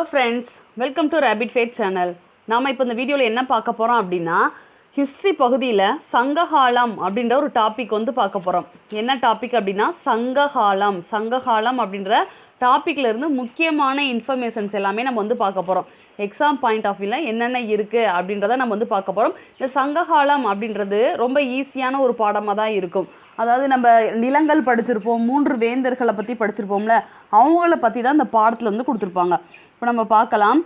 Hello friends welcome to rapid fat channel நாம் இப்போ இந்த வீடியோவில் என்ன பார்க்க போகிறோம் அப்படின்னா ஹிஸ்ட்ரி பகுதியில் சங்ககாலம் அப்படின்ற ஒரு டாபிக் வந்து பார்க்க போகிறோம் என்ன டாபிக் அப்படின்னா சங்ககாலம். சங்ககாலம் அப்படின்ற டாப்பிக்ல இருந்து முக்கியமான இன்ஃபர்மேஷன்ஸ் எல்லாமே நம்ம வந்து பார்க்க போகிறோம் எக்ஸாம் பாயிண்ட் ஆஃப் வியூவில் என்னென்ன இருக்குது அப்படின்றத நம்ம வந்து பார்க்க போகிறோம் இந்த சங்ககாலம் அப்படின்றது ரொம்ப ஈஸியான ஒரு பாடமாக தான் இருக்கும். அதாவது நம்ம நிலங்கள் படிச்சிருப்போம் மூன்று வேந்தர்களை பற்றி படிச்சிருப்போம்ல அவங்கள பற்றி தான் இந்த பாடத்தில் வந்து கொடுத்துருப்பாங்க. இப்போ நம்ம பார்க்கலாம்.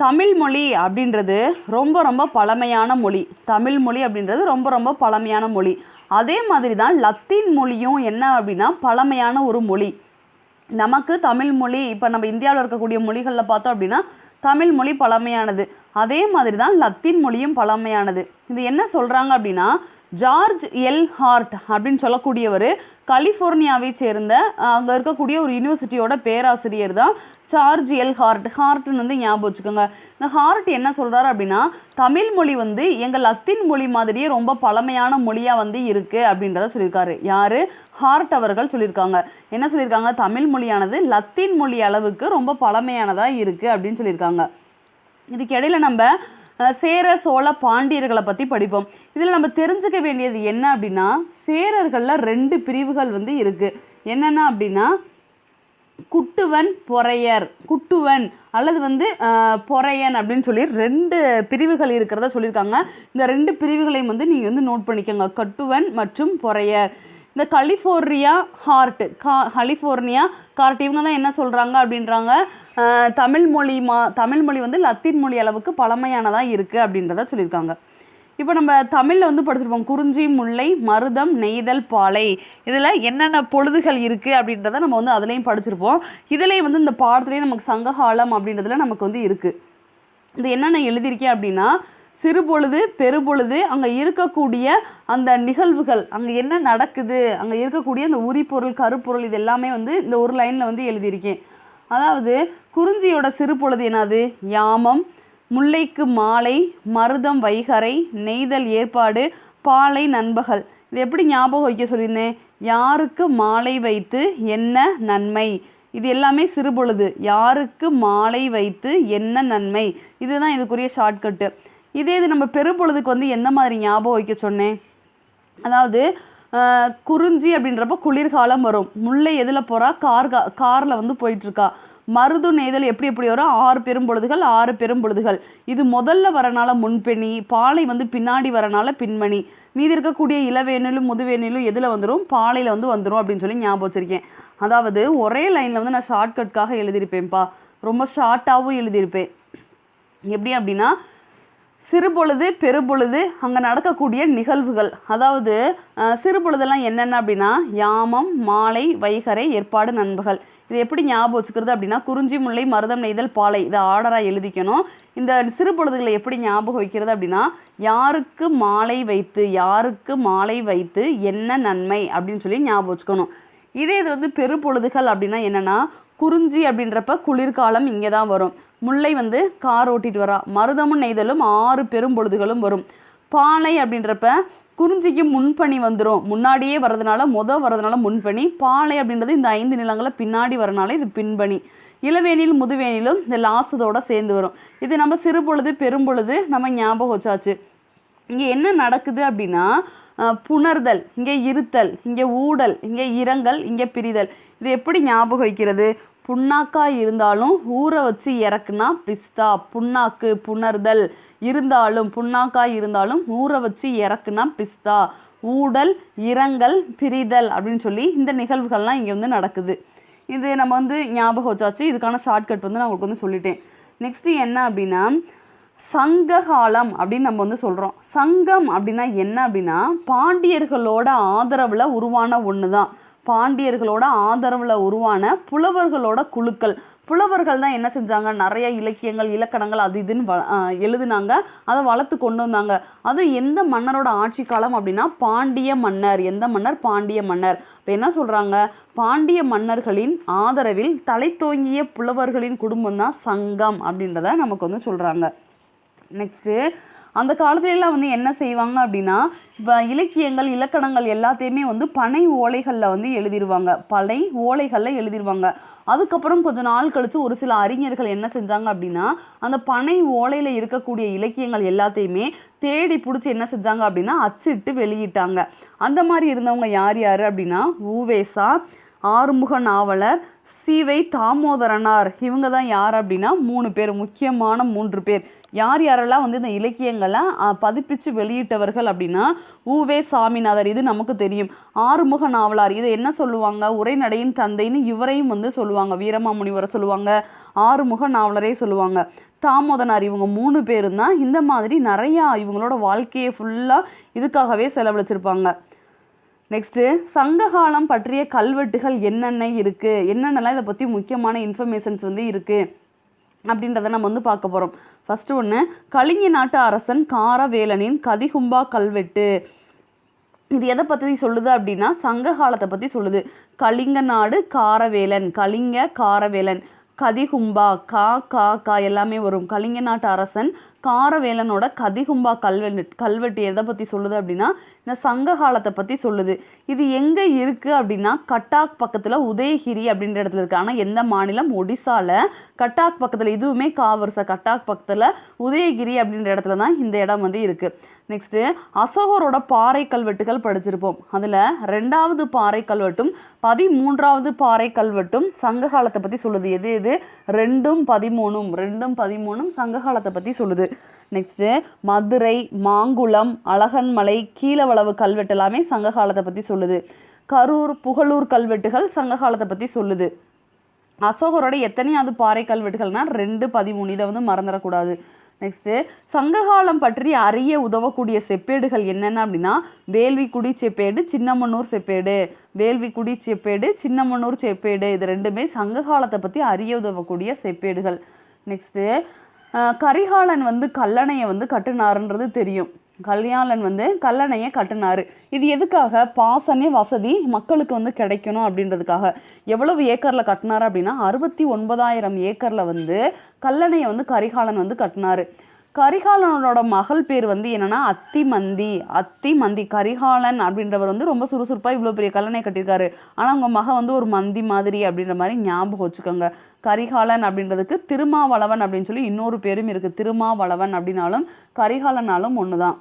தமிழ் மொழி அப்படின்றது ரொம்ப ரொம்ப பழமையான மொழி. தமிழ் மொழி அப்படின்றது ரொம்ப ரொம்ப பழமையான மொழி. அதே மாதிரி தான் லத்தீன் மொழியும் என்ன அப்படின்னா பழமையான ஒரு மொழி. நமக்கு தமிழ் மொழி இப்போ நம்ம இந்தியாவில் இருக்கக்கூடிய மொழிகளில் பார்த்தோம் அப்படின்னா தமிழ் மொழி பழமையானது. அதே மாதிரி தான் லத்தீன் மொழியும் பழமையானது. இது என்ன சொல்கிறாங்க அப்படின்னா ஜார்ஜ் எல் ஹார்ட் அப்படின்னு சொல்லக்கூடியவர் கலிஃபோர்னியாவை சேர்ந்த அங்கே இருக்கக்கூடிய ஒரு யூனிவர்சிட்டியோட பேராசிரியர் தான் சார்ஜ் எல் ஹார்ட். ஹார்ட்னு வந்து ஞாபகம் வச்சுக்கோங்க. இந்த ஹார்ட் என்ன சொல்கிறாரு அப்படின்னா தமிழ் மொழி வந்து எங்கள் லத்தீன் மொழி மாதிரியே ரொம்ப பழமையான மொழியாக வந்து இருக்குது அப்படின்றத சொல்லியிருக்காரு. யார்? ஹார்ட் அவர்கள் சொல்லியிருக்காங்க. என்ன சொல்லியிருக்காங்க? தமிழ் மொழியானது லத்தீன் மொழி அளவுக்கு ரொம்ப பழமையானதாக இருக்குது அப்படின்னு சொல்லியிருக்காங்க. இதுக்கு இடையில நம்ம சேர சோழ பாண்டியர்களை பற்றி படிப்போம். இதில் நம்ம தெரிஞ்சுக்க வேண்டியது என்ன அப்படின்னா சேரர்களில் ரெண்டு பிரிவுகள் வந்து இருக்குது என்னென்ன அப்படின்னா குட்டுவன் பொறையர். குட்டுவன் அல்லது வந்து பொறையன் அப்படின்னு சொல்லி ரெண்டு பிரிவுகள் இருக்கிறதா சொல்லியிருக்காங்க. இந்த ரெண்டு பிரிவுகளையும் வந்து நீங்கள் வந்து நோட் பண்ணிக்கோங்க. கட்டுவன் மற்றும் பொறையர். இந்த கலிஃபோர்னியா ஹார்ட் கா கலிஃபோர்னியா கார்ட் இவங்க தான் என்ன சொல்கிறாங்க அப்படின்றாங்க தமிழ் மொழி மா தமிழ் மொழி வந்து லத்தீன் மொழி அளவுக்கு பழமையானதாக இருக்குது அப்படின்றத சொல்லியிருக்காங்க. இப்போ நம்ம தமிழில் வந்து படிச்சிருப்போம் குறிஞ்சி முல்லை மருதம் நெய்தல் பாலை. இதில் என்னென்ன பொழுதுகள் இருக்குது அப்படின்றத நம்ம வந்து அதுலேயும் படிச்சிருப்போம். இதுலேயும் வந்து இந்த பாடத்துலேயும் நமக்கு சங்ககாலம் அப்படின்றதுல நமக்கு வந்து இருக்குது இது என்னென்ன எழுதியிருக்கேன் அப்படின்னா சிறுபொழுது பெருபொழுது அங்கே இருக்கக்கூடிய அந்த நிகழ்வுகள் அங்கே என்ன நடக்குது அங்கே இருக்கக்கூடிய அந்த உரிப்பொருள் கருப்பொருள் இது எல்லாமே வந்து இந்த ஒரு லைனில் வந்து எழுதியிருக்கேன். அதாவது குறிஞ்சியோட சிறுபொழுது என்னது? யாமம் முல்லைக்கு மாலை மருதம் வைகரை நெய்தல் ஏற்பாடு பாலை நண்பகல். இது எப்படி ஞாபகம் வைக்க சொல்லியிருந்தேன்? யாருக்கு மாலை வைத்து என்ன நன்மை? இது எல்லாமே சிறுபொழுது. யாருக்கு மாலை வைத்து என்ன நன்மை? இதுதான் இதுக்குரிய ஷார்ட்கட்டு. இதே இது நம்ம பெரும்பொழுதுக்கு வந்து எந்த மாதிரி ஞாபகம் வைக்க சொன்னேன்? அதாவது குறிஞ்சி அப்படின்றப்ப குளிர்காலம் வரும். முல்லை எதில் போகிறா கார் காரில் வந்து போயிட்டுருக்கா. மருது நெய்தல் எப்படி எப்படி வரும்? ஆறு பெரும்பொழுதுகள் ஆறு பெரும்பொழுதுகள். இது முதல்ல வரனால முன்பெணி பாலை வந்து பின்னாடி வரனால பின்மணி. மீதி இருக்கக்கூடிய இளவேனிலும் முதுவேனிலும் எதில் வந்துடும் பாலையில் வந்து வந்துடும் அப்படின்னு சொல்லி ஞாபகம் வச்சிருக்கேன். அதாவது ஒரே லைனில் வந்து நான் ஷார்ட்கட்காக எழுதியிருப்பேன்ப்பா. ரொம்ப ஷார்ட்டாகவும் எழுதியிருப்பேன். எப்படி அப்படின்னா சிறுபொழுது பெருபொழுது அங்கே நடக்கக்கூடிய நிகழ்வுகள். அதாவது சிறுபொழுதெல்லாம் என்னென்ன அப்படின்னா யாமம் மாலை வைகரை ஏற்பாடு நண்பகல். இது எப்படி ஞாபகம் வச்சுக்கிறது அப்படின்னா குறிஞ்சி முல்லை மருதம் நெய்தல் பாலை இதை ஆர்டராக எழுதிக்கணும். இந்த சிறுபொழுதுகளை எப்படி ஞாபகம் வைக்கிறது அப்படின்னா யாருக்கு மாலை வைத்து யாருக்கு மாலை வைத்து என்ன நன்மை அப்படின்னு சொல்லி ஞாபகம் வச்சுக்கணும். இதே இது வந்து பெருப்பொழுதுகள் அப்படின்னா என்னென்னா குறிஞ்சி அப்படின்றப்ப குளிர்காலம் இங்கே தான் வரும். முல்லை வந்து கார் ஓட்டிட்டு வரா. மருதமும் நெய்தலும் ஆறு பெரும்பொழுதுகளும் வரும். பாலை அப்படின்றப்ப குறிஞ்சிக்கு முன்பணி வந்துடும் முன்னாடியே வர்றதுனால முத வர்றதுனால முன்பணி. பாலை அப்படின்றது இந்த ஐந்து நிலங்களை பின்னாடி வரனால இது பின்பணி. இளவேனில் முதுவேனிலும் இந்த லாசத்தோட சேர்ந்து வரும். இது நம்ம சிறுபொழுது பெரும்பொழுது நம்ம ஞாபகம் வச்சாச்சு. இங்கே என்ன நடக்குது அப்படின்னா புணர்தல் இங்கே இருத்தல் இங்கே ஊடல் இங்கே இரங்கல் இங்கே பிரிதல். இது எப்படி ஞாபகம் வைக்கிறது? புண்ணாக்கா இருந்தாலும் ஊற வச்சு இறக்குனா பிஸ்தா புண்ணாக்கு புணர்தல் இருந்தாலும் புண்ணாக்கா இருந்தாலும் ஊற வச்சு இறக்குனா பிஸ்தா. ஊடல் இரங்கல் பிரிதல் அப்படின்னு சொல்லி இந்த நிகழ்வுகள்லாம் இங்கே வந்து நடக்குது. இது நம்ம வந்து ஞாபகம் வச்சாச்சு. இதுக்கான ஷார்ட்கட் வந்து நான் உங்களுக்கு வந்து சொல்லிட்டேன். நெக்ஸ்ட்டு என்ன அப்படின்னா சங்ககாலம் அப்படின்னு நம்ம வந்து சொல்கிறோம் சங்கம் அப்படின்னா என்ன அப்படின்னா பாண்டியர்களோட ஆதரவில் உருவான ஒன்று தான் பாண்டியர்களோட ஆதரவில் உருவான புலவர்களோட குழுக்கள். புலவர்கள் தான் என்ன செஞ்சாங்க? நிறைய இலக்கியங்கள் இலக்கணங்கள் அது இதுன்னு வ எழுதினாங்க எழுதுனாங்க. அதை வளர்த்து கொண்டு வந்தாங்க. அதுவும் எந்த மன்னரோட ஆட்சி காலம் அப்படின்னா பாண்டிய மன்னர் எந்த மன்னர்? பாண்டிய மன்னர். இப்போ என்ன சொல்கிறாங்க பாண்டிய மன்னர்களின் ஆதரவில் தலைத்தோங்கிய புலவர்களின் குடும்பம் தான் சங்கம் அப்படின்றத நமக்கு வந்து சொல்கிறாங்க நெக்ஸ்ட்டு அந்த காலத்துலலாம் வந்து என்ன செய்வாங்க அப்படின்னா இப்போ இலக்கியங்கள் இலக்கணங்கள் எல்லாத்தையுமே வந்து பனை ஓலைகளில் வந்து எழுதிடுவாங்க பனை ஓலைகளில் எழுதிடுவாங்க அதுக்கப்புறம் கொஞ்ச நாள் கழித்து ஒரு சில அறிஞர்கள் என்ன செஞ்சாங்க அப்படின்னா அந்த பனை ஓலையில் இருக்கக்கூடிய இலக்கியங்கள் எல்லாத்தையுமே தேடி பிடிச்சி என்ன செஞ்சாங்க அப்படின்னா அச்சிட்டு வெளியிட்டாங்க. அந்த மாதிரி இருந்தவங்க யார் யார் அப்படின்னா ஊவேசா ஆறுமுக நாவலர் சிவை தாமோதரனார். இவங்க தான் யார் அப்படின்னா மூணு பேர் முக்கியமான மூன்று பேர். யார் யாரெல்லாம் வந்து இந்த இலக்கியங்களை பதிப்பிச்சு வெளியிட்டவர்கள் அப்படின்னா ஊவே சாமிநாதர் இது நமக்கு தெரியும். ஆறுமுக நாவலார் இதை என்ன சொல்லுவாங்க? உரைநடையின் தந்தைன்னு இவரையும் வந்து சொல்லுவாங்க. வீரமாமுனிவரை சொல்லுவாங்க. ஆறுமுக நாவலரே சொல்லுவாங்க. தாமோதனார் இவங்க மூணு பேரும் தான் இந்த மாதிரி நிறையா இவங்களோட வாழ்க்கையை ஃபுல்லாக இதுக்காகவே செலவழிச்சிருப்பாங்க. நெக்ஸ்ட்டு சங்ககாலம் பற்றிய கல்வெட்டுகள் என்னென்ன இருக்குது என்னென்னலாம் இதை பற்றி முக்கியமான இன்ஃபர்மேஷன்ஸ் வந்து இருக்குது அப்படின்றத நம்ம வந்து பார்க்க போகிறோம் ஃபஸ்ட்டு ஒன்று கலிங்க நாட்டு அரசன் காரவேலனின் கதிகும்பா கல்வெட்டு. இது எதை பற்றி சொல்லுது அப்படின்னா சங்க காலத்தை பற்றி சொல்லுது. கலிங்க நாடு காரவேலன் கலிங்க காரவேலன் கதிகும்பா கா கா கா எல்லாமே வரும். கலிங்க நாட்டு அரசன் காரவேலனோட கதிகும்பா கல்வெட்டு கல்வெட்டு எதை பற்றி சொல்லுது அப்படின்னா இந்த சங்க காலத்தை பற்றி சொல்லுது. இது எங்கே இருக்குது அப்படின்னா கட்டாக் பக்கத்தில் உதயகிரி அப்படின்ற இடத்துல இருக்குது ஆனால் எந்த மாநிலம்? ஒடிசால. கட்டாக் பக்கத்தில் இதுவுமே காவரிசை கட்டாக் பக்கத்தில் உதயகிரி அப்படின்ற இடத்துல தான் இந்த இடம் வந்து இருக்குது நெக்ஸ்ட்டு அசோகரோட பாறை கல்வெட்டுகள் படிச்சிருப்போம். அதில் ரெண்டாவது பாறை கல்வெட்டும் பதிமூன்றாவது பாறை கல்வெட்டும் சங்க காலத்தை பற்றி சொல்லுது. எது எது? ரெண்டும் பதிமூணும் ரெண்டும் பதிமூணும் சங்க காலத்தை பற்றி சொல்லுது. நெக்ஸ்ட்டு மதுரை மாங்குளம் அழகன்மலை கீழவளவு கல்வெட்டு எல்லாமே சங்க காலத்தை பற்றி சொல்லுது. கரூர் புகழூர் கல்வெட்டுகள் சங்க காலத்தை பற்றி சொல்லுது. அசோகரோட எத்தனையாவது பாறை கல்வெட்டுகள்னா ரெண்டு பதிமூணு. இதை வந்து மறந்துடக்கூடாது. நெக்ஸ்ட்டு சங்ககாலம் பற்றி அறிய உதவக்கூடிய செப்பேடுகள் என்னென்ன அப்படின்னா வேள்விக்குடி செப்பேடு சின்னமன்னூர் செப்பேடு. வேள்விக்குடி செப்பேடு சின்னமன்னூர் செப்பேடு. இது ரெண்டுமே சங்ககாலத்தை பற்றி அறிய உதவக்கூடிய செப்பேடுகள். நெக்ஸ்ட்டு கரிகாலன் வந்து கல்லணையை வந்து கட்டுனாருன்றது தெரியும். கல்யாணன் வந்து கல்லணையை கட்டினாரு. இது எதுக்காக? பாசனே வசதி மக்களுக்கு வந்து கிடைக்கணும் அப்படின்றதுக்காக. எவ்வளவு ஏக்கரில் கட்டினாரு அப்படின்னா அறுபத்தி ஒன்பதாயிரம் ஏக்கரில் வந்து கல்லணையை வந்து கரிகாலன் வந்து கட்டினாரு. கரிகாலனோட மகள் பேர் வந்து என்னன்னா அத்திமந்தி. அத்திமந்தி. கரிகாலன் அப்படின்றவர் வந்து ரொம்ப சுறுசுறுப்பாக இவ்வளோ பெரிய கல்லணை கட்டியிருக்காரு. ஆனால் அவங்க மகள் வந்து ஒரு மந்தி மாதிரி அப்படின்ற மாதிரி ஞாபகம் வச்சுக்கோங்க. கரிகாலன் அப்படின்றதுக்கு திருமாவளவன் அப்படின்னு சொல்லி இன்னொரு பேரும் இருக்குது திருமாவளவன் அப்படின்னாலும் கரிகாலனாலும் ஒன்று தான்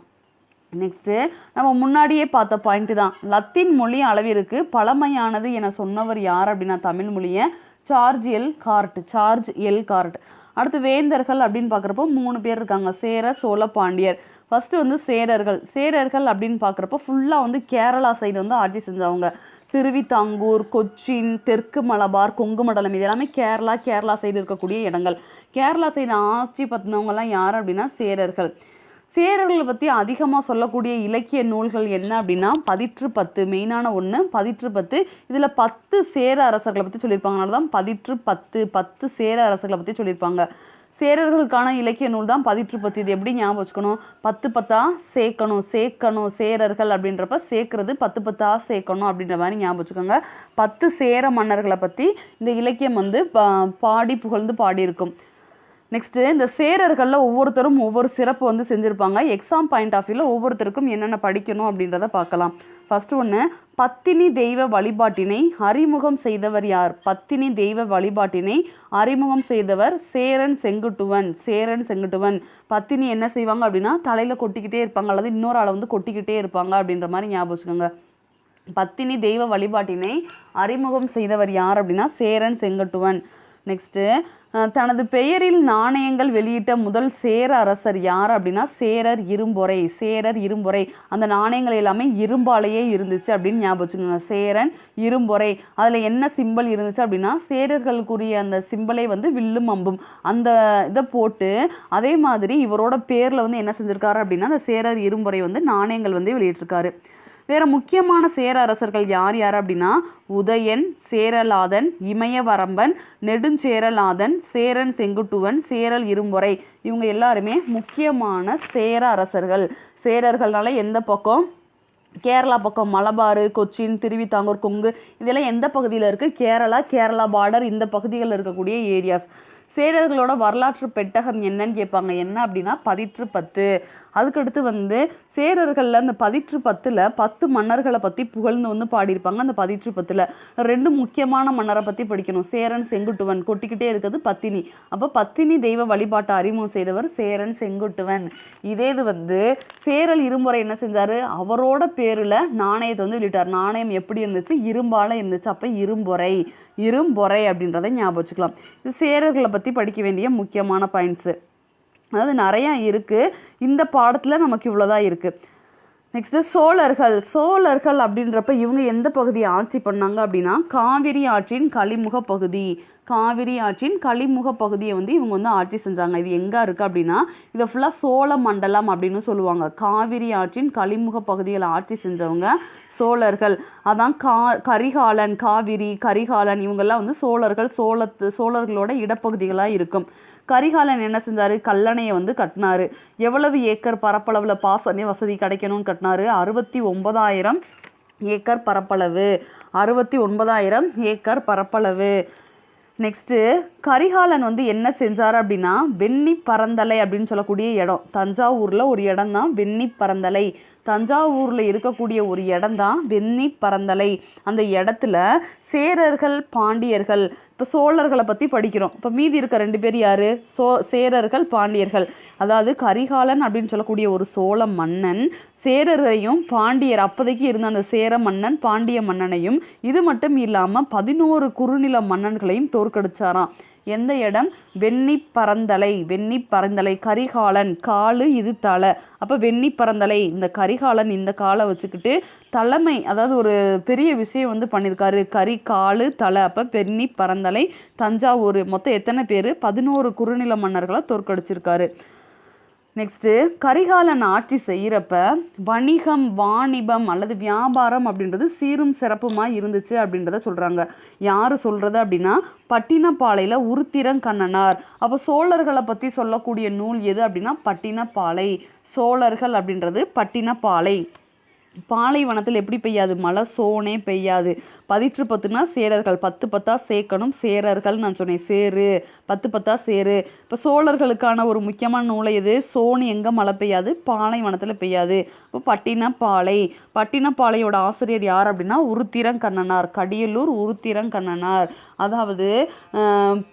நெக்ஸ்ட்டு நம்ம முன்னாடியே பார்த்த பாயிண்ட் தான். லத்தீன் மொழி அளவிற்கு பழமையானது என சொன்னவர் யார் அப்படின்னா தமிழ் மொழியை George L Hart. George L Hart. அடுத்து வேந்தர்கள் அப்படின்னு பார்க்குறப்போ மூணு பேர் இருக்காங்க. சேர சோழ பாண்டியர். ஃபஸ்ட்டு வந்து சேரர்கள். சேரர்கள் அப்படின்னு பார்க்குறப்போ ஃபுல்லாக வந்து கேரளா சைடு வந்து ஆட்சி செஞ்சவங்க. திருவிதாங்கூர் கொச்சின் தெற்கு மலபார் கொங்கு மண்டலம் இது எல்லாமே கேரளா கேரளா சைடு இருக்கக்கூடிய இடங்கள். கேரளா சைடு ஆட்சி பற்றினவங்கலாம் யார் அப்படின்னா சேரர்கள். சேரர்களை பற்றி அதிகமாக சொல்லக்கூடிய இலக்கிய நூல்கள் என்ன அப்படின்னா பதிற்று பத்து மெயினான ஒன்று பதிற்று பத்து. இதில் பத்து சேர அரசர்களை பற்றி சொல்லியிருப்பாங்க. அதனால தான் பதிற்று பத்து பத்து சேர அரசர்களை பற்றி சொல்லியிருப்பாங்க. சேரர்களுக்கான இலக்கிய நூல் தான் பதிற்று பத்து. இது எப்படி ஞாபகம் வச்சுக்கணும்? பத்து பத்தா சேர்க்கணும் சேர்க்கணும் சேரர்கள் அப்படின்றப்ப சேர்க்கறது பத்து பத்தா சேர்க்கணும் அப்படின்ற மாதிரி ஞாபகம் வச்சுக்கோங்க. பத்து சேர மன்னர்களை பற்றி இந்த இலக்கியம் வந்து பாடி புகழ்ந்து பாடியிருக்கும். நெக்ஸ்ட்டு இந்த சேரர்களில் ஒவ்வொருத்தரும் ஒவ்வொரு சிறப்பு வந்து செஞ்சுருப்பாங்க. எக்ஸாம் பாயிண்ட் ஆஃப் வியூவில் ஒவ்வொருத்தருக்கும் என்னென்ன படிக்கணும் அப்படின்றத பார்க்கலாம். ஃபஸ்ட்டு ஒன்று பத்தினி தெய்வ வழிபாட்டினை அறிமுகம் செய்தவர் யார்? பத்தினி தெய்வ வழிபாட்டினை அறிமுகம் செய்தவர் சேரன் செங்குட்டுவன் சேரன் செங்குட்டுவன். பத்தினி என்ன செய்வாங்க அப்படின்னா தலையில் கொட்டிக்கிட்டே இருப்பாங்க அல்லது இன்னொரு ஆளை வந்து கொட்டிக்கிட்டே இருப்பாங்க அப்படின்ற மாதிரி ஞாபகம் வச்சுக்கோங்க. பத்தினி தெய்வ வழிபாட்டினை அறிமுகம் செய்தவர் யார் அப்படின்னா சேரன் செங்கட்டுவன். நெக்ஸ்ட்டு தனது பெயரில் நாணயங்கள் வெளியிட்ட முதல் சேர அரசர் யார் அப்படின்னா சேரர் இரும்பொறை சேரர் இரும்பொறை. அந்த நாணயங்கள் எல்லாமே இரும்பாலேயே இருந்துச்சு அப்படின்னு ஞாபகம் வச்சுக்கோங்க. சேரன் இரும்பொறை. அதில் என்ன சிம்பல் இருந்துச்சு அப்படின்னா சேரர்களுக்குரிய அந்த சிம்பலை வந்து வில்லும் அம்பும். அந்த இதை போட்டு அதே மாதிரி இவரோட பேரில் வந்து என்ன செஞ்சிருக்காரு அப்படின்னா அந்த சேரர் இரும்பொறை வந்து நாணயங்கள் வந்து வெளியிட்டிருக்காரு. வேற முக்கியமான சேர அரசர்கள் யார் யார் அப்படின்னா? உதயன் சேரலாதன் இமயவரம்பன் நெடுஞ்சேரலாதன் சேரன் செங்குட்டுவன் சேரல் இரும்பொறை. இவங்க எல்லாருமே முக்கியமான சேர அரசர்கள். சேரர்கள்னால எந்த பக்கம்? கேரளா பக்கம். மலபாறு கொச்சின் திருவிதாங்கூர் கொங்கு. இதெல்லாம் எந்த பகுதியில் இருக்குது கேரளா கேரளா பார்டர் இந்த பகுதிகளில் இருக்கக்கூடிய ஏரியாஸ் சேரர்களோட வரலாற்று பெட்டகம் என்னன்னு கேட்பாங்க. என்ன அப்படின்னா பதிற்று பத்து. அதுக்கடுத்து வந்து சேரர்களில் அந்த பதிற்று பத்தில் பத்து மன்னர்களை பற்றி புகழ்ந்து வந்து பாடியிருப்பாங்க. அந்த பதிற்று பத்தில் ரெண்டு முக்கியமான மன்னரை பற்றி படிக்கணும். சேரன் செங்குட்டுவன் கொட்டிக்கிட்டே இருக்கிறது பத்தினி. அப்போ பத்தினி தெய்வ வழிபாட்டை அறிமுகம் செய்தவர் சேரன் செங்குட்டுவன். இதே இது வந்து சேரல் இருமுறை என்ன செஞ்சார்? அவரோட பேரில் நாணயத்தை வந்து வெளியிட்டார். நாணயம் எப்படி இருந்துச்சு? இரும்பால இருந்துச்சு. அப்போ இரும்புறை இரும்பொறை அப்படின்றத ஞாபகம் வச்சுக்கலாம். இது சேரர்களை பற்றி படிக்க வேண்டிய முக்கியமான பாயிண்ட்ஸு அதாவது நிறையா இருக்குது இந்த பாடத்தில் நமக்கு இவ்வளோதான் இருக்குது நெக்ஸ்ட்டு சோழர்கள். சோழர்கள் அப்படின்றப்ப இவங்க எந்த பகுதியை ஆட்சி பண்ணாங்க அப்படின்னா காவிரி ஆற்றின் கலிமுக பகுதி. காவிரி ஆற்றின் கலிமுக பகுதியை வந்து இவங்க வந்து ஆட்சி செஞ்சாங்க. இது எங்கே இருக்குது அப்படின்னா இதை ஃபுல்லாக சோழ மண்டலம் அப்படின்னு சொல்லுவாங்க. காவிரி ஆற்றின் கலிமுக பகுதிகளை ஆட்சி செஞ்சவங்க சோழர்கள். அதான் கா கரிகாலன் காவிரி கரிகாலன் இவங்கெல்லாம் வந்து சோழர்கள் சோழத்து சோழர்களோட இடப்பகுதிகளாக இருக்கும். கரிகாலன் என்ன செஞ்சார்? கல்லணையை வந்து கட்டினாரு. எவ்வளவு ஏக்கர் பரப்பளவில் பாசன வசதி கிடைக்கணும்னு கட்டினாரு? அறுபத்தி ஒன்பதாயிரம் ஏக்கர் பரப்பளவு. அறுபத்தி ஒன்பதாயிரம் ஏக்கர் பரப்பளவு. நெக்ஸ்ட்டு கரிகாலன் வந்து என்ன செஞ்சார் அப்படின்னா வெண்ணி பரந்தலை அப்படின்னு சொல்லக்கூடிய இடம். தஞ்சாவூரில் ஒரு இடம் தான் வெண்ணி பரந்தலை. தஞ்சாவூரில் இருக்கக்கூடிய ஒரு இடம்தான் வெந்நி வெண்ணி பரந்தலை. அந்த இடத்துல சேரர்கள் பாண்டியர்கள் இப்போ சோழர்களை பற்றி படிக்கிறோம். இப்போ மீதி இருக்க ரெண்டு பேர் யார்? சோ சேரர்கள் பாண்டியர்கள். அதாவது கரிகாலன் அப்படின்னு சொல்லக்கூடிய ஒரு சோழ மன்னன் சேரரையும் பாண்டியர் அப்போதைக்கு இருந்த அந்த சேர மன்னன் பாண்டிய மன்னனையும் இது மட்டும் இல்லாமல் பதினோரு குறுநில மன்னன்களையும் தோற்கடிச்சாராம். எந்த இடம்? வெண்ணி பரந்தலை. வெண்ணி பரந்தலை. கரிகாலன். காலு இது தலை. அப்போ வெண்ணி பரந்தலை. இந்த கரிகாலன் இந்த காலை வச்சுக்கிட்டு தலைமை அதாவது ஒரு பெரிய விஷயம் வந்து பண்ணியிருக்காரு. கரி காலு தலை. அப்போ வெண்ணி பரந்தலை தஞ்சாவூர். மொத்தம் எத்தனை பேர்? பதினோரு குறுநில மன்னர்களை தோற்கடிச்சிருக்காரு. நெக்ஸ்ட்டு கரிகாலன் ஆட்சி செய்கிறப்ப வணிகம் வாணிபம் அல்லது வியாபாரம் அப்படின்றது சீரும் சிறப்புமாக இருந்துச்சு அப்படின்றத சொல்கிறாங்க யார் சொல்கிறது அப்படின்னா பட்டினப்பாளையில் உருத்திரங்கண்ணனார் அப்போ சோழர்களை பற்றி சொல்லக்கூடிய நூல் எது அப்படின்னா பட்டினப்பாலை சோழர்கள் அப்படின்றது பட்டினப்பாலை பாலைவனத்தில் எப்படி பெய்யாது? மழை சோனே பெய்யாது. பதிற்று பத்துனா சேரர்கள் பத்து பத்தா சேர்க்கணும் சேரர்கள் நான் சொன்னேன். சேரு பத்து பத்தா சேரு இப்போ சோழர்களுக்கான ஒரு முக்கியமான நூலை எது? சோனு எங்கே மழை பெய்யாது? பாலைவனத்தில் பெய்யாது. இப்போ பட்டினப்பாலை. பட்டினப்பாளையோட ஆசிரியர் யார் அப்படின்னா? உருத்திரங்கண்ணனார். கடியலூர் உருத்திரங்கண்ணனார். அதாவது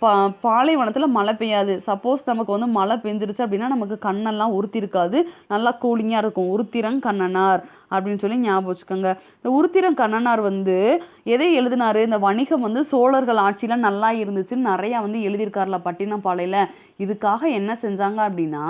பா பாலைவனத்தில் மழை பெய்யாது. சப்போஸ் நமக்கு வந்து மழை பெஞ்சிருச்சு அப்படின்னா நமக்கு கண்ணெல்லாம் உறுத்திருக்காது நல்லா கூலிங்காக இருக்கும். உருத்திரங்கண்ணனார் அப்படின்னு சொல்லி ஞாபகம் வச்சுக்கோங்க. இந்த உருத்திரங்கண்ணனார் வந்து எதை எழுதினாரு? இந்த வணிகம் வந்து சோழர்கள் ஆட்சியில் நல்லா இருந்துச்சுன்னு நிறையா வந்து எழுதியிருக்காருல பட்டினப்பாளையில். இதுக்காக என்ன செஞ்சாங்க அப்படின்னா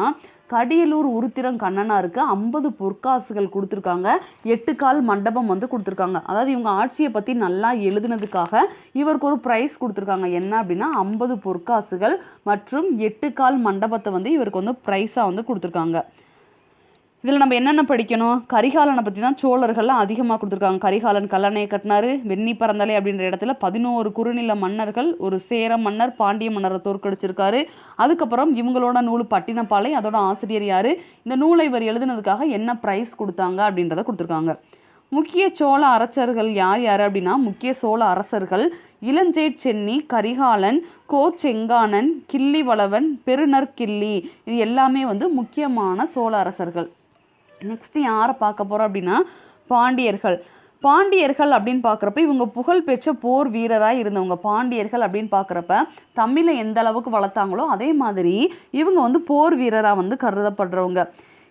கடியலூர் உருத்திரம் கண்ணனாருக்கு ஐம்பது பொற்காசுகள் கொடுத்துருக்காங்க. எட்டு கால் மண்டபம் வந்து கொடுத்துருக்காங்க. அதாவது இவங்க ஆட்சியை பற்றி நல்லா எழுதுனதுக்காக இவருக்கு ஒரு ப்ரைஸ் கொடுத்துருக்காங்க. என்ன அப்படின்னா ஐம்பது பொற்காசுகள் மற்றும் எட்டு கால் மண்டபத்தை வந்து இவருக்கு வந்து ப்ரைஸாக வந்து கொடுத்துருக்காங்க. இதில் நம்ம என்னென்ன படிக்கணும்? கரிகாலனை பற்றி தான் சோழர்கள்லாம் அதிகமாக கொடுத்துருக்காங்க. கரிகாலன் கல்லணையை கட்டினார் வெண்ணி பறந்தலை அப்படின்ற இடத்துல பதினோரு குறுநில மன்னர்கள் ஒரு சேர மன்னர் பாண்டிய மன்னரை தோற்கடிச்சிருக்காரு. அதுக்கப்புறம் இவங்களோட நூல் பட்டினப்பாலை அதோட ஆசிரியர் யார்? இந்த நூலை இவர் எழுதுனதுக்காக என்ன ப்ரைஸ் கொடுத்தாங்க அப்படின்றத கொடுத்துருக்காங்க. முக்கிய சோழ அரசர்கள் யார் யார் அப்படின்னா முக்கிய சோழ அரசர்கள் இளஞ்சேட் சென்னி கரிகாலன் கோ செங்கானன் கிள்ளிவளவன் பெருநற்கிள்ளி. இது எல்லாமே வந்து முக்கியமான சோழ அரசர்கள். நெக்ஸ்ட்டு யாரை பார்க்க போகிறோம் அப்படின்னா பாண்டியர்கள். பாண்டியர்கள் அப்படின்னு பார்க்குறப்ப இவங்க புகழ்பெற்ற போர் வீரராக இருந்தவங்க பாண்டியர்கள் அப்படின்னு பார்க்குறப்ப தமிழை எந்த அளவுக்கு வளர்த்தாங்களோ அதே மாதிரி இவங்க வந்து போர் வீரராக வந்து கருதப்படுறவங்க.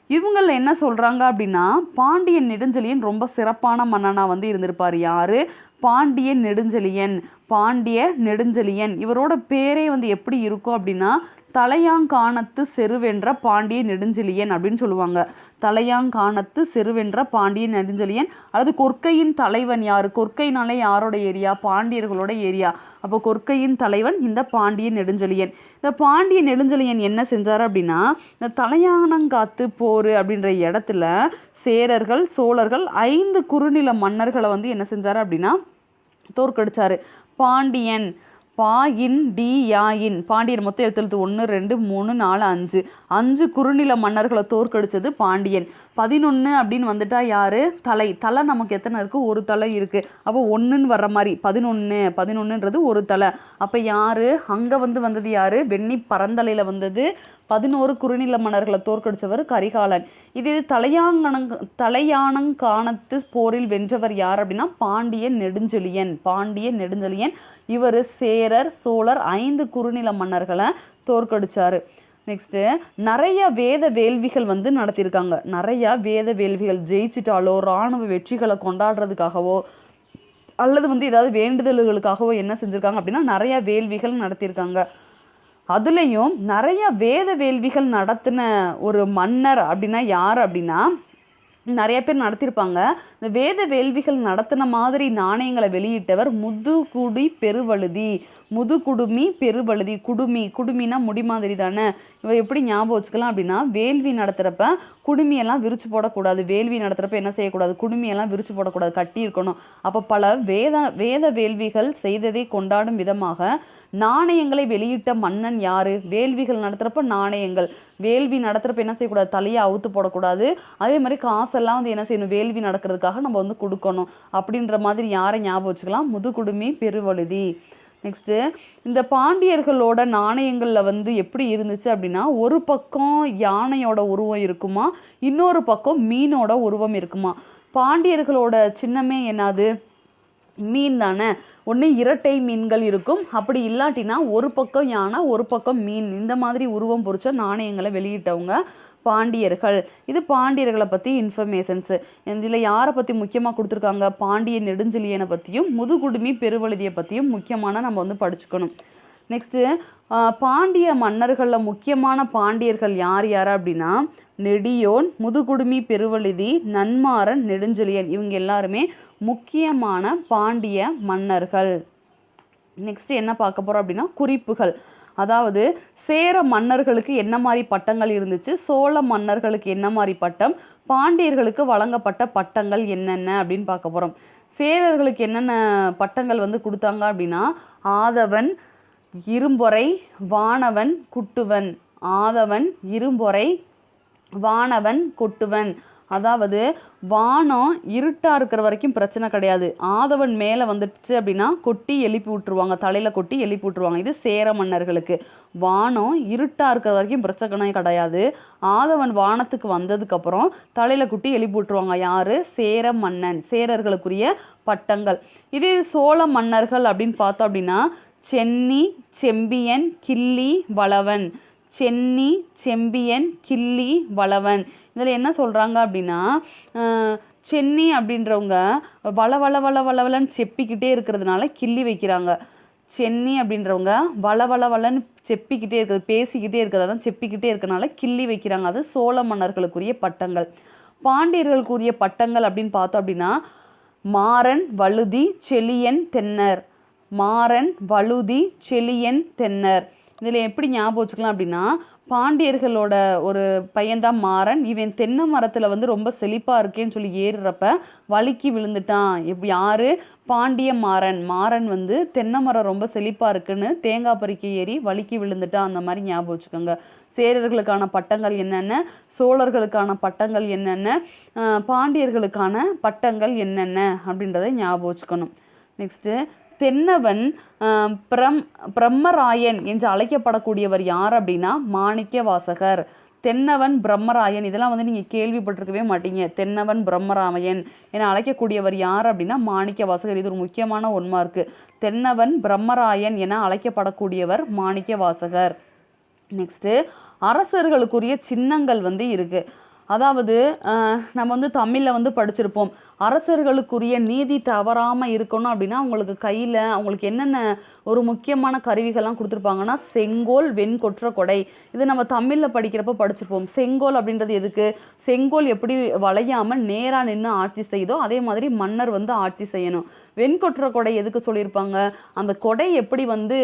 இவங்களில் என்ன சொல்கிறாங்க அப்படின்னா பாண்டியன் நெடுஞ்செழியன் ரொம்ப சிறப்பான மன்னனாக வந்து இருந்திருப்பார். யார்? பாண்டியன் நெடுஞ்செழியன். பாண்டிய நெடுஞ்செழியன். இவரோட பேரே வந்து எப்படி இருக்கும் அப்படின்னா தலையாங்கானத்து செருவென்ற பாண்டிய நெடுஞ்செழியன் அப்படின்னு சொல்லுவாங்க. தலையாங்கானத்து செருவென்ற பாண்டிய நெடுஞ்செழியன். அல்லது கொற்கையின் தலைவன் யார்? கொற்கைனாலே யாரோட ஏரியா? பாண்டியர்களோட ஏரியா. அப்போ கொற்கையின் தலைவன் இந்த பாண்டிய நெடுஞ்செழியன். இந்த பாண்டிய நெடுஞ்செழியன் என்ன செஞ்சார் அப்படின்னா இந்த தலையானங்காத்து போர் அப்படின்ற இடத்துல சேரர்கள் சோழர்கள் ஐந்து குறுநில மன்னர்களை வந்து என்ன செஞ்சார் அப்படின்னா தோற்கடிச்சாரு. பாண்டியன். பாயின் டி யாயின் பாண்டியன் மொத்தம் எழுத்தெழுத்து ஒன்று ரெண்டு மூணு நாலு அஞ்சு. அஞ்சு குறுநில மன்னர்களை தோற்கடிச்சது பாண்டியன். பதினொன்று அப்படின்னு வந்துட்டா யார்? தலை. தலை நமக்கு எத்தனை இருக்குது ஒரு தலை இருக்குது அப்போ ஒன்றுன்னு வர்ற மாதிரி. பதினொன்று பதினொன்றுன்றது ஒரு தலை. அப்போ யார்? அங்கே வந்து வந்தது யார்? வெண்ணி பரந்தலையில் வந்தது பதினோரு குறுநில மன்னர்களை தோற்கடிச்சவர் கரிகாலன். இது தலையாங்கணங் தலையானங்கானத்து போரில் வென்றவர் யார் அப்படின்னா பாண்டிய நெடுஞ்செழியன். பாண்டிய நெடுஞ்செழியன் இவர் சேரர் சோழர் ஐந்து குறுநில மன்னர்களை தோற்கடிச்சாரு. நெக்ஸ்ட்டு நிறைய வேத வேள்விகள் வந்து நடத்தியிருக்காங்க. நிறையா வேத வேள்விகள் ஜெயிச்சிட்டாலோ இராணுவ வெற்றிகளை கொண்டாடுறதுக்காகவோ அல்லது வந்து ஏதாவது வேண்டுதல்களுக்காகவோ என்ன செஞ்சுருக்காங்க அப்படின்னா நிறையா வேள்விகள் நடத்தியிருக்காங்க. அதுலேயும் நிறைய வேத வேள்விகள் நடத்தின ஒரு மன்னர் அப்படின்னா யார் அப்படின்னா நிறைய பேர் நடத்தியிருப்பாங்க இந்த வேத வேள்விகள் நடத்தின மாதிரி நாணயங்களை வெளியிட்டவர் முதுகுடி பெருவழுதி. முதுகுடுமி பெருவழுதி. குடுமி குடுமினா முடி மாதிரி தானே. இவ எப்படி ஞாபகம் வச்சுக்கலாம் அப்படின்னா வேள்வி நடத்துகிறப்ப குடுமியெல்லாம் விரிச்சு போடக்கூடாது. வேள்வி நடத்துகிறப்ப என்ன செய்யக்கூடாது? குடுமியெல்லாம் விரிச்சு போடக்கூடாது. கட்டி இருக்கணும். அப்போ பல வேத வேத வேள்விகள் செய்ததை கொண்டாடும் விதமாக நாணயங்களை வெளியிட்ட மன்னன் யார்? வேள்விகள் நடத்துகிறப்ப நாணயங்கள். வேள்வி நடத்துகிறப்ப என்ன செய்யக்கூடாது? தலையை அவுத்து போடக்கூடாது. அதே மாதிரி காசெல்லாம் வந்து என்ன செய்யணும்? வேள்வி நடக்கிறதுக்காக நம்ம வந்து கொடுக்கணும். அப்படின்ற மாதிரி யாரை ஞாபகம் வச்சுக்கலாம்? முதுகுடுமி பெருவழுதி. நெக்ஸ்ட்டு இந்த பாண்டியர்களோட நாணயங்களில் வந்து எப்படி இருந்துச்சு அப்படின்னா ஒரு பக்கம் யானையோட உருவம் இருக்குமா இன்னொரு பக்கம் மீனோட உருவம் இருக்குமா? பாண்டியர்களோட சின்னமே என்னது? மீன் தானே. ஒன்று இரட்டை மீன்கள் இருக்கும். அப்படி இல்லாட்டினா ஒரு பக்கம் யானை ஒரு பக்கம் மீன். இந்த மாதிரி உருவம் பொறிச்ச நாணயங்களை வெளியிட்டவங்க. பாண்டியர்கள். இது பாண்டியர்களை பற்றி இன்ஃபர்மேஷன்ஸு இதில் யாரை பற்றி முக்கியமாக கொடுத்துருக்காங்க? பாண்டிய நெடுஞ்செழியனை பற்றியும் முதுகுடுமி பெருவழுதியை பற்றியும் முக்கியமான நம்ம வந்து படிச்சுக்கணும். நெக்ஸ்ட்டு பாண்டிய மன்னர்களில் முக்கியமான பாண்டியர்கள் யார் யார் அப்படின்னா நெடியோன் முதுகுடுமி பெருவழுதி நன்மாறன் நெடுஞ்செழியன். இவங்க எல்லாருமே முக்கியமான பாண்டிய மன்னர்கள். நெக்ஸ்ட் என்ன பார்க்க போகிறோம் அப்படின்னா குறிப்புகள். அதாவது சேர மன்னர்களுக்கு என்ன மாதிரி பட்டங்கள் இருந்துச்சு? சோழ மன்னர்களுக்கு என்ன மாதிரி பட்டம்? பாண்டியர்களுக்கு வழங்கப்பட்ட பட்டங்கள் என்னென்ன அப்படின்னு பார்க்க போகிறோம் சேரர்களுக்கு என்னென்ன பட்டங்கள் வந்து கொடுத்தாங்க அப்படின்னா ஆதவன் இரும்பொறை வானவன் குட்டுவன். ஆதவன் இரும்பொறை வானவன் கொட்டுவன். அதாவது வானம் இருட்டாக இருக்கிற வரைக்கும் பிரச்சனை கிடையாது. ஆதவன் மேலே வந்துடுச்சு அப்படின்னா கொட்டி எழுப்பி விட்டுருவாங்க. தலையில் கொட்டி எழுப்பி விட்டுருவாங்க. இது சேர மன்னர்களுக்கு. வானம் இருட்டாக இருக்கிற வரைக்கும் பிரச்சனை கிடையாது. ஆதவன் வானத்துக்கு வந்ததுக்கப்புறம் தலையில் கொட்டி எழுப்பி விட்டுருவாங்க. யார்? சேர மன்னன். சேரர்களுக்குரிய பட்டங்கள். இது சோழ மன்னர்கள் அப்படின்னு பார்த்தோம் அப்படின்னா சென்னி செம்பியன் கிள்ளி வளவன். சென்னி செம்பியன் கிள்ளி வளவன். இதில் என்ன சொல்கிறாங்க அப்படின்னா சென்னி அப்படின்றவங்க வள வள வள வளவலன்னு செப்பிக்கிட்டே இருக்கிறதுனால கிள்ளி வைக்கிறாங்க. சென்னி அப்படின்றவங்க வள வள வளன்னு செப்பிக்கிட்டே இருக்கிறது பேசிக்கிட்டே இருக்கிறது அதான் செப்பிக்கிட்டே இருக்கனால கிள்ளி வைக்கிறாங்க. அது சோழ மன்னர்களுக்குரிய பட்டங்கள். பாண்டியர்களுக்குரிய பட்டங்கள் அப்படின்னு பார்த்தோம் அப்படின்னா மாறன் வழுதி செழியன் தென்னர். மாறன் வழுதி செழியன் தென்னர். இதில் எப்படி ஞாபகம் வச்சுக்கலாம் அப்படின்னா பாண்டியர்களோட ஒரு பையன்தான் மாறன். இவன் தென்னை மரத்தில் வந்து ரொம்ப செழிப்பாக இருக்கேன்னு சொல்லி ஏறுறப்ப வழுக்கி விழுந்துட்டான். எப்படி யார்? பாண்டிய மாறன். மாறன் வந்து தென்னை மரம் ரொம்ப செழிப்பாக இருக்குன்னு தேங்காய் பறிக்க ஏறி வழுக்கி விழுந்துட்டான். அந்த மாதிரி ஞாபகம் வச்சுக்கோங்க. சேரர்களுக்கான பட்டங்கள் என்னென்ன? சோழர்களுக்கான பட்டங்கள் என்னென்ன? பாண்டியர்களுக்கான பட்டங்கள் என்னென்ன? அப்படின்றத ஞாபகம் வச்சுக்கணும். நெக்ஸ்ட்டு தென்னவன் பிரம் பிரம்மராயன் என்று அழைக்கப்படக்கூடியவர் யார் அப்படின்னா மாணிக்க வாசகர் தென்னவன் பிரம்மராயன் இதெல்லாம் வந்து நீங்கள் கேள்விப்பட்டிருக்கவே மாட்டீங்க. தென்னவன் பிரம்மராயன் என அழைக்கக்கூடியவர் யார் அப்படின்னா மாணிக்க வாசகர் இது ஒரு முக்கியமான ஒன்மா இருக்குது தென்னவன் பிரம்மராயன் என அழைக்கப்படக்கூடியவர் மாணிக்க வாசகர் நெக்ஸ்ட்டு அரசர்களுக்குரிய சின்னங்கள் வந்து இருக்குது அதாவது நம்ம வந்து தமிழில் வந்து படிச்சிருப்போம். அரசர்களுக்குரிய நீதி தவறாமல் இருக்கணும் அப்படின்னா அவங்களுக்கு கையில் அவங்களுக்கு என்னென்ன ஒரு முக்கியமான கருவிகள்லாம் கொடுத்துருப்பாங்கன்னா செங்கோல் வெண்கொற்ற கொடை. இது நம்ம தமிழில் படிக்கிறப்ப படிச்சிருப்போம். செங்கோல் அப்படின்றது எதுக்கு? செங்கோல் எப்படி வளையாமல் நேராக நின்று ஆட்சி செய்தோ அதே மாதிரி மன்னர் வந்து ஆட்சி செய்யணும். வெண்கொற்ற கொடை எதுக்கு சொல்லியிருப்பாங்க? அந்த கொடை எப்படி வந்து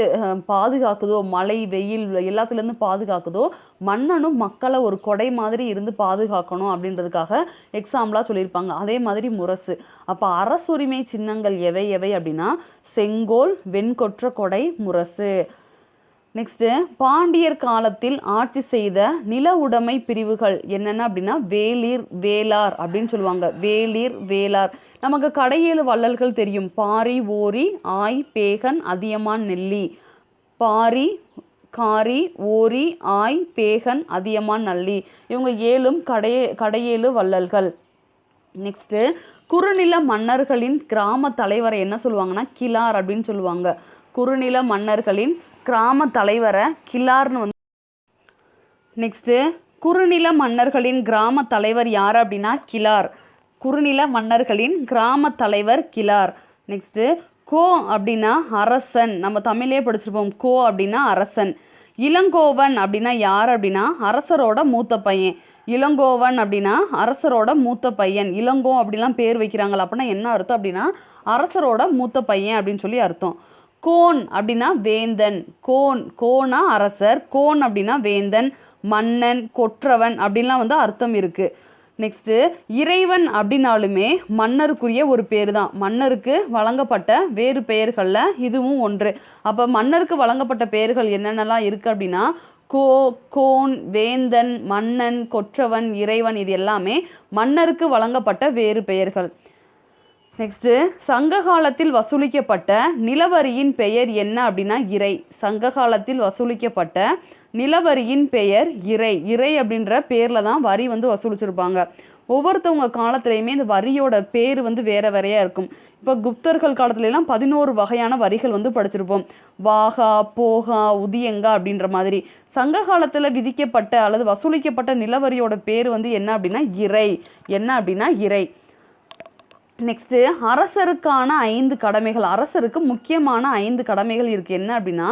பாதுகாக்குதோ மழை வெயில் எல்லாத்துலேருந்து பாதுகாக்குதோ மன்னனும் மக்களை ஒரு கொடை மாதிரி இருந்து பாதுகாக்கணும் அப்படின்றதுக்காக எக்ஸாம்பிளாக சொல்லியிருப்பாங்க. அதே மாதிரி முரசு. அப்போ அரசுரிமை சின்னங்கள் எவை எவை அப்படின்னா செங்கோல் வெண்கொற்ற கொடை முரசு. நெக்ஸ்ட்டு பாண்டியர் காலத்தில் ஆட்சி செய்த நில உடைமை பிரிவுகள் என்னென்ன அப்படின்னா வேலீர் வேளார் அப்படின்னு சொல்லுவாங்க. வேலீர் வேளார். நமக்கு கடையேழு வள்ளல்கள் தெரியும். பாரி ஓரி ஆய் பேகன் அதியமான் நெல்லி. பாரி காரி ஓரி ஆய் பேகன் அதியமான் நல்லி. இவங்க ஏழும் கடைய கடையேழு வள்ளல்கள். நெக்ஸ்ட்டு குறுநில மன்னர்களின் கிராம தலைவரை என்ன சொல்லுவாங்கன்னா கிலார் அப்படின்னு சொல்லுவாங்க. குறுநில மன்னர்களின் கிராம தலைவரை கிலார்னு வந்து நெக்ஸ்ட்டு குறுநில மன்னர்களின் கிராம தலைவர் யார் அப்படின்னா கிலார் குறுநில மன்னர்களின் கிராம தலைவர் கிலார் நெக்ஸ்ட்டு கோ அப்படின்னா அரசன். நம்ம தமிழே படிச்சிருப்போம். கோ அப்படின்னா அரசன். இளங்கோவன் அப்படின்னா யார் அப்படின்னா அரசரோட மூத்த பையன். இளங்கோவன் அப்படின்னா அரசரோட மூத்த பையன். இளங்கோ அப்படிலாம் பேர் வைக்கிறாங்களா? அப்படின்னா என்ன அர்த்தம் அப்படின்னா அரசரோட மூத்த பையன் அப்படின்னு சொல்லி அர்த்தம். கோன் அப்படின்னா வேந்தன். கோன் கோனா அரசர். கோன் அப்படின்னா வேந்தன் மன்னன் கொற்றவன் அப்படின்லாம் வந்து அர்த்தம் இருக்குது நெக்ஸ்ட்டு இறைவன் அப்படின்னாலுமே மன்னருக்குரிய ஒரு பேர் தான் மன்னருக்கு வழங்கப்பட்ட வேறு பெயர்களில் இதுவும் ஒன்று. அப்போ மன்னருக்கு வழங்கப்பட்ட பெயர்கள் என்னென்னலாம் இருக்குது அப்படின்னா கோ கோன் வேந்தன் மன்னன் கொற்றவன் இறைவன் இது எல்லாமே மன்னருக்கு வழங்கப்பட்ட வேறு பெயர்கள். நெக்ஸ்ட்டு சங்க காலத்தில் வசூலிக்கப்பட்ட நிலவரியின் பெயர் என்ன அப்படின்னா இறை. சங்க காலத்தில் வசூலிக்கப்பட்ட நிலவரியின் பெயர் இறை. இறை அப்படின்ற பேரில் தான் வரி வந்து வசூலிச்சிருப்பாங்க. ஒவ்வொருத்தவங்க காலத்துலேயுமே இந்த வரியோட பேர் வந்து வேற வேறையாக இருக்கும். இப்போ குப்தர்கள் காலத்துலலாம் பதினோரு வகையான வரிகள் வந்து படிச்சிருப்போம். வாகா போகா உதியங்கா அப்படின்ற மாதிரி. சங்க காலத்தில் விதிக்கப்பட்ட அல்லது வசூலிக்கப்பட்ட நிலவரியோட பேர் வந்து என்ன அப்படின்னா இறை. என்ன அப்படின்னா இறை. நெக்ஸ்ட்டு அரசருக்கான ஐந்து கடமைகள். அரசருக்கு முக்கியமான ஐந்து கடமைகள் இருக்குது என்ன அப்படின்னா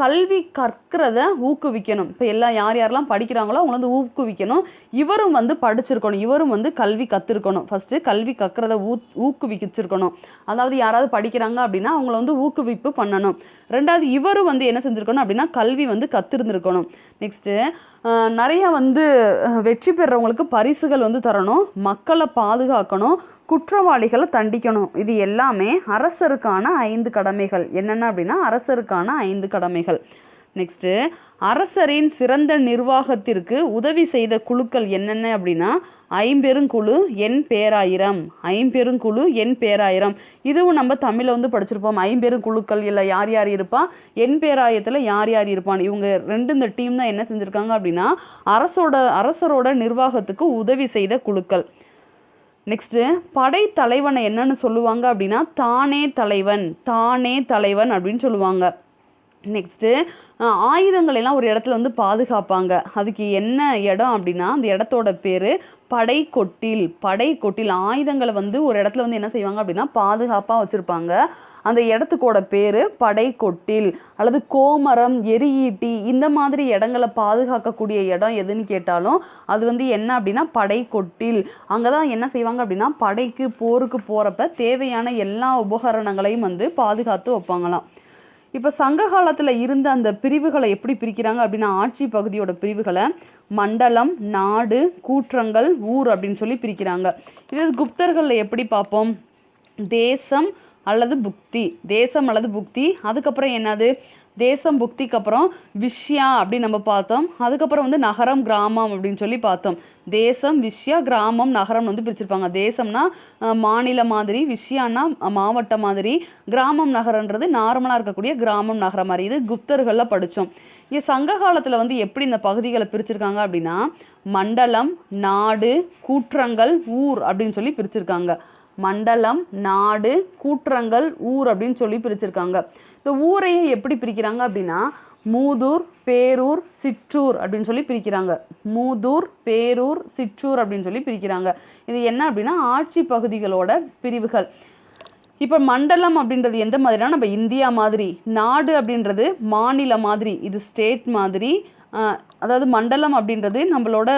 கல்வி கற்கிறத ஊக்குவிக்கணும். இப்போ எல்லாம் யார் யாரெல்லாம் படிக்கிறாங்களோ அவங்கள வந்து ஊக்குவிக்கணும். இவரும் வந்து படிச்சிருக்கணும். இவரும் வந்து கல்வி கற்றுருக்கணும் ஃபஸ்ட்டு கல்வி கற்கிறத ஊ ஊக்குவிச்சிருக்கணும். அதாவது யாராவது படிக்கிறாங்க அப்படின்னா அவங்கள வந்து ஊக்குவிப்பு பண்ணணும். ரெண்டாவது இவரும் வந்து என்ன செஞ்சுருக்கணும் அப்படின்னா கல்வி வந்து கற்றுருந்துருக்கணும் நெக்ஸ்ட்டு நிறைய வந்து வெற்றி பெறவங்களுக்கு பரிசுகள் வந்து தரணும். மக்களை பாதுகாக்கணும். குற்றவாளிகளை தண்டிக்கணும். இது எல்லாமே அரசருக்கான ஐந்து கடமைகள். என்னென்ன அப்படின்னா அரசருக்கான ஐந்து கடமைகள். நெக்ஸ்ட்டு அரசரின் சிறந்த நிர்வாகத்திற்கு உதவி செய்த குழுக்கள் என்னென்ன அப்படின்னா ஐம்பெருங்குழு எண் பேராயிரம். ஐம்பெருங்குழு எண் பேராயிரம். இதுவும் நம்ம தமிழில் வந்து படிச்சிருப்போம். ஐம்பெருங்குழுக்கள் இல்லை யார் யார் இருப்பா? என் பேராயத்தில் யார் யார் இருப்பான் இவங்க ரெண்டு இந்த டீம் தான் என்ன செஞ்சுருக்காங்க அப்படின்னா அரசோட அரசரோட நிர்வாகத்துக்கு உதவி செய்த குழுக்கள். நெக்ஸ்ட்டு படைத்தலைவனை என்னன்னு சொல்லுவாங்க அப்படின்னா தானே தலைவன் தானே தலைவன் அப்படின்னு சொல்லுவாங்க. நெக்ஸ்ட்டு ஆயுதங்கள் எல்லாம் ஒரு இடத்துல வந்து பாதுகாப்பாங்க. அதுக்கு என்ன இடம் அப்படின்னா அந்த இடத்தோட பேர் படை கொட்டில் படை கொட்டில் ஆயுதங்களை வந்து ஒரு இடத்துல வந்து என்ன செய்வாங்க அப்படின்னா பாதுகாப்பாக வச்சுருப்பாங்க. அந்த இடத்துக்கோட பேர் படைக்கொட்டில் அல்லது கோமரம் எரியீட்டி இந்த மாதிரி இடங்களை பாதுகாக்கக்கூடிய இடம் எதுன்னு கேட்டாலும் அது வந்து என்ன அப்படின்னா படைக்கொட்டில் அங்கே தான் என்ன செய்வாங்க அப்படின்னா படைக்கு போருக்கு போகிறப்ப தேவையான எல்லா உபகரணங்களையும் வந்து பாதுகாத்து வைப்பாங்களாம். இப்போ சங்க காலத்தில் இருந்த அந்த பிரிவுகளை எப்படி பிரிக்கிறாங்க அப்படின்னா ஆட்சி பகுதியோட பிரிவுகளை மண்டலம் நாடு கூற்றங்கள் ஊர் அப்படின்னு சொல்லி பிரிக்கிறாங்க. இது குப்தர்களில் எப்படி பார்ப்போம்? தேசம் அல்லது புக்தி தேசம் அல்லது புக்தி. அதுக்கப்புறம் என்னது? தேசம் புக்திக்கு அப்புறம் விஷ்யா அப்படின்னு நம்ம பார்த்தோம். அதுக்கப்புறம் வந்து நகரம் கிராமம் அப்படின்னு சொல்லி பார்த்தோம். தேசம் விஷ்யா கிராமம் நகரம் வந்து பிரிச்சிருப்பாங்க. தேசம்னா மாநிலம் மாநில மாதிரி விஷ்யானா மாவட்டம் மாதிரி. கிராமம் நகரன்றது நார்மலாக இருக்கக்கூடிய கிராமம் நகரம் மாதிரி. இது குப்தர்களில் படித்தோம் இங்கே சங்க காலத்தில் வந்து எப்படி இந்த பகுதிகளை பிரிச்சிருக்காங்க அப்படின்னா மண்டலம் நாடு கூற்றங்கள் ஊர் அப்படின்னு சொல்லி பிரிச்சிருக்காங்க. மண்டலம் நாடு கூற்றங்கள் ஊர் அப்படின்னு சொல்லி பிரிச்சிருக்காங்க. இந்த ஊரையே எப்படி பிரிக்கிறாங்க அப்படின்னா மூதூர் பேரூர் சிற்றூர் அப்படின்னு சொல்லி பிரிக்கிறாங்க. மூதூர் பேரூர் சிற்றூர் அப்படின்னு சொல்லி பிரிக்கிறாங்க. இது என்ன அப்படின்னா ஆட்சி பகுதிகளோட பிரிவுகள். இப்போ மண்டலம் அப்படின்றது எந்த மாதிரினா நம்ம இந்தியா மாதிரி நாடு அப்படின்றது மாநில மாதிரி இது ஸ்டேட் மாதிரி அதாவது மண்டலம் அப்படின்றது நம்மளோட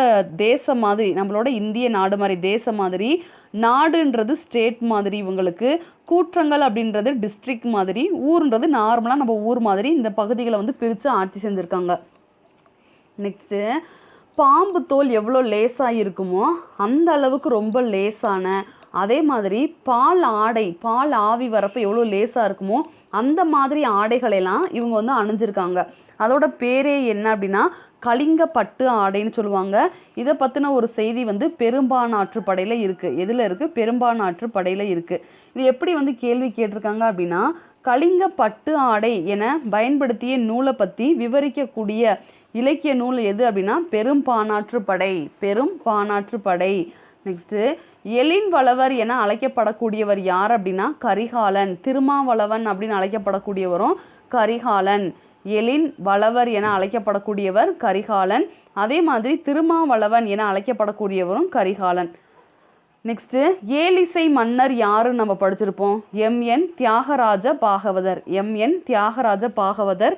தேசம் மாதிரி நம்மளோட இந்திய நாடு மாதிரி தேசம் மாதிரி நாடுன்றது ஸ்டேட் மாதிரி இவங்களுக்கு கூற்றங்கள் அப்படின்றது டிஸ்ட்ரிக்ட் மாதிரி ஊர்ன்றது நார்மலாக நம்ம ஊர் மாதிரி இந்த பகுதிகளை வந்து பிரித்து ஆட்சி செஞ்சுருக்காங்க. நெக்ஸ்ட்டு பாம்பு தோல் எவ்வளோ லேசாக இருக்குமோ அந்த அளவுக்கு ரொம்ப லேசான அதே மாதிரி பால் ஆடை பால் ஆவி வரப்போ எவ்வளோ லேசாக இருக்குமோ அந்த மாதிரி ஆடைகளெல்லாம் இவங்க வந்து அணிஞ்சிருக்காங்க. அதோட பேரே என்ன அப்படின்னா கலிங்க பட்டு ஆடைன்னு சொல்லுவாங்க. இதை பற்றின ஒரு செய்தி வந்து பெரும்பானாற்று படையில் இருக்குது எதில் இருக்குது பெரும்பானாற்று படையில் இருக்குது இது எப்படி வந்து கேள்வி கேட்டிருக்காங்க அப்படின்னா கலிங்க பட்டு ஆடை என பயன்படுத்திய நூலை பற்றி விவரிக்கக்கூடிய இலக்கிய நூல் எது அப்படின்னா பெரும் பானாற்று படை. பெரும் பானாற்று படை. நெக்ஸ்ட்டு எழின் வளவர் என அழைக்கப்படக்கூடியவர் யார் அப்படின்னா கரிகாலன். திருமாவளவன் அப்படின்னு அழைக்கப்படக்கூடியவரும் கரிகாலன். எழின் வளவர் என அழைக்கப்படக்கூடியவர் கரிகாலன். அதே மாதிரி திருமாவளவன் என அழைக்கப்படக்கூடியவரும் கரிகாலன். நெக்ஸ்ட்டு ஏலிசை மன்னர் யாருன்னு நம்ம படிச்சிருப்போம்? எம்என் தியாகராஜ பாகவதர். எம்என் தியாகராஜ பாகவதர்.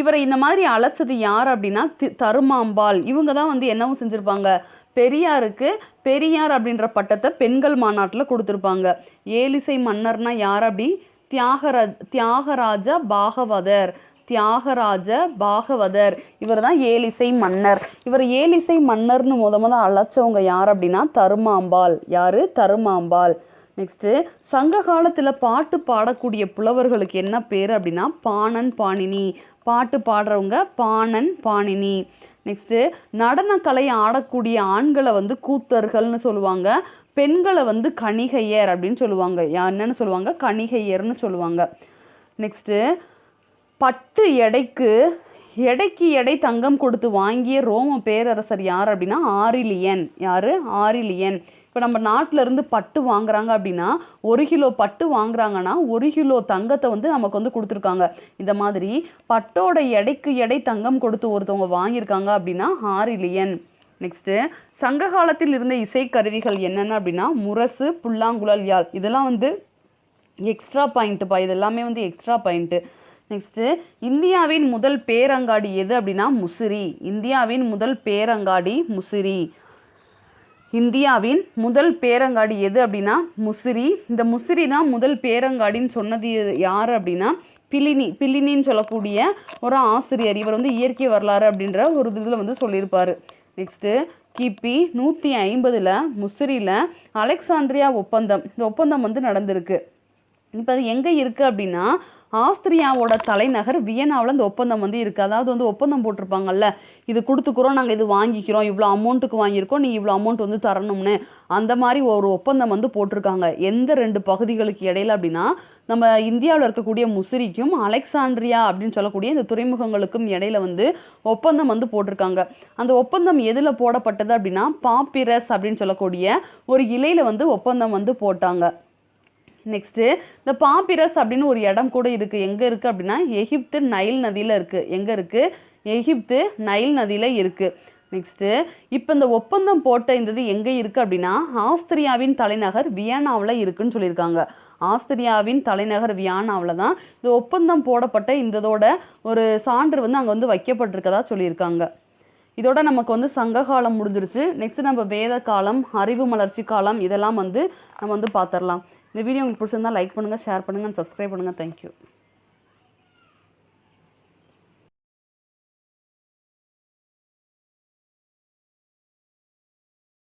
இவரை இந்த மாதிரி அழைச்சது யார் அப்படின்னா தி தருமாம்பாள். இவங்க தான் வந்து என்னவும் செஞ்சுருப்பாங்க? பெரியாருக்கு பெரியார் அப்படின்ற பட்டத்தை பெண்கள் மாநாட்டில் கொடுத்துருப்பாங்க. ஏலிசை மன்னர்னா யார் அப்படி? தியாகர தியாகராஜ பாகவதர் தியாகராஜ பாகவதர். இவர் தான் ஏலிசை மன்னர். இவர் ஏலிசை மன்னர்னு முத முத அழைச்சவங்க யார் அப்படின்னா தருமாம்பாள். யாரு? தருமாம்பாள். நெக்ஸ்ட்டு சங்க காலத்தில் பாட்டு பாடக்கூடிய புலவர்களுக்கு என்ன பேர் அப்படின்னா பாணன் பாணினி. பாட்டு பாடுறவங்க பாணன் பாணினி. நெக்ஸ்ட்டு நடனக்கலை ஆடக்கூடிய ஆண்களை வந்து கூத்தர்கள்னு சொல்லுவாங்க. பெண்களை வந்து கணிகையர் அப்படின்னு சொல்லுவாங்க. யா- என்னன்னு சொல்லுவாங்க? கணிகையர்னு சொல்லுவாங்க. நெக்ஸ்ட்டு பட்டு எடைக்கு எடைக்கு எடை தங்கம் கொடுத்து வாங்கிய ரோம பேரரசர் யார் அப்படின்னா? ஆரிலியன். யார்? ஆரிலியன். இப்போ நம்ம நாட்டிலேருந்து பட்டு வாங்குறாங்க அப்படின்னா ஒரு கிலோ பட்டு வாங்குறாங்கன்னா ஒரு கிலோ தங்கத்தை வந்து நமக்கு வந்து கொடுத்துருக்காங்க. இந்த மாதிரி பட்டோட எடைக்கு எடை தங்கம் கொடுத்து ஒருத்தவங்க வாங்கியிருக்காங்க அப்படின்னா ஆரிலியன். நெக்ஸ்ட்டு சங்க காலத்தில் இருந்த இசைக்கருவிகள் என்னென்ன அப்படின்னா முரசு புல்லாங்குழல் யாழ். இதெல்லாம் வந்து எக்ஸ்ட்ரா பாயிண்ட்டுப்பா இதெல்லாமே வந்து எக்ஸ்ட்ரா பாயிண்ட்டு நெக்ஸ்ட்டு இந்தியாவின் முதல் பேரங்காடி எது அப்படின்னா முசிறி. இந்தியாவின் முதல் பேரங்காடி முசிறி. இந்தியாவின் முதல் பேரங்காடி எது அப்படின்னா முசிறி. இந்த முசிறி தான் முதல் பேரங்காடின்னு சொன்னது யார் அப்படின்னா பிலினி. பிலினின்னு சொல்லக்கூடிய ஒரு ஆசிரியர். இவர் வந்து இயற்கை வரலாறு அப்படின்ற ஒரு இதில் வந்து சொல்லியிருப்பார். நெக்ஸ்ட்டு கிபி நூற்றி ஐம்பதில் முசிறியில் அலெக்சாண்ட்ரியா ஒப்பந்தம். இந்த ஒப்பந்தம் வந்து நடந்திருக்கு. இப்போ அது எங்கே இருக்குது அப்படின்னா ஆஸ்திரியாவோட தலைநகர் வியனாவில் இந்த ஒப்பந்தம் வந்து இருக்குது அதாவது வந்து ஒப்பந்தம் போட்டிருப்பாங்கல்ல இது கொடுத்துக்குறோம் நாங்கள் இது வாங்கிக்கிறோம் இவ்வளோ அமௌண்ட்டுக்கு வாங்கியிருக்கோம் நீ இவ்வளோ அமௌண்ட் வந்து தரணும்னு. அந்த மாதிரி ஒரு ஒப்பந்தம் வந்து போட்டிருக்காங்க. எந்த ரெண்டு பகுதிகளுக்கு இடையில அப்படின்னா நம்ம இந்தியாவில் இருக்கக்கூடிய முசிறிக்கும் அலெக்சாண்ட்ரியா அப்படின்னு சொல்லக்கூடிய இந்த துறைமுகங்களுக்கும் இடையில வந்து ஒப்பந்தம் வந்து போட்டிருக்காங்க. அந்த ஒப்பந்தம் எதில் போடப்பட்டது அப்படின்னா பாப்பிரஸ் அப்படின்னு சொல்லக்கூடிய ஒரு இலையில் வந்து ஒப்பந்தம் வந்து போட்டாங்க. நெக்ஸ்ட்டு இந்த பாப்பிரஸ் அப்படின்னு ஒரு இடம் கூட இருக்குது எங்கே இருக்குது அப்படின்னா எகிப்து நைல் நதியில் இருக்குது எங்கே இருக்குது எகிப்து நைல் நதியில் இருக்குது நெக்ஸ்ட்டு இப்போ இந்த ஒப்பந்தம் போட்ட இந்த இது எங்கே இருக்குது அப்படின்னா ஆஸ்திரியாவின் தலைநகர் வியனாவில் இருக்குன்னு சொல்லியிருக்காங்க. ஆஸ்திரியாவின் தலைநகர் வியானாவில் தான் இந்த ஒப்பந்தம் போடப்பட்ட இந்ததோட ஒரு சான்று வந்து அங்கே வந்து வைக்கப்பட்டிருக்கதா சொல்லியிருக்காங்க. இதோட நமக்கு வந்து சங்க காலம் முடிஞ்சிருச்சு. நெக்ஸ்ட் நம்ம வேத காலம் அறிவு மலர்ச்சி காலம் இதெல்லாம் வந்து நம்ம வந்து பார்த்துடலாம். இந்த வீடியோ உங்களுக்கு பிடிச்சிருந்தா லைக் பண்ணுங்கள் ஷேர் பண்ணுங்கள் சப்ஸ்கிரைப் பண்ணுங்கள் தேங்க்யூ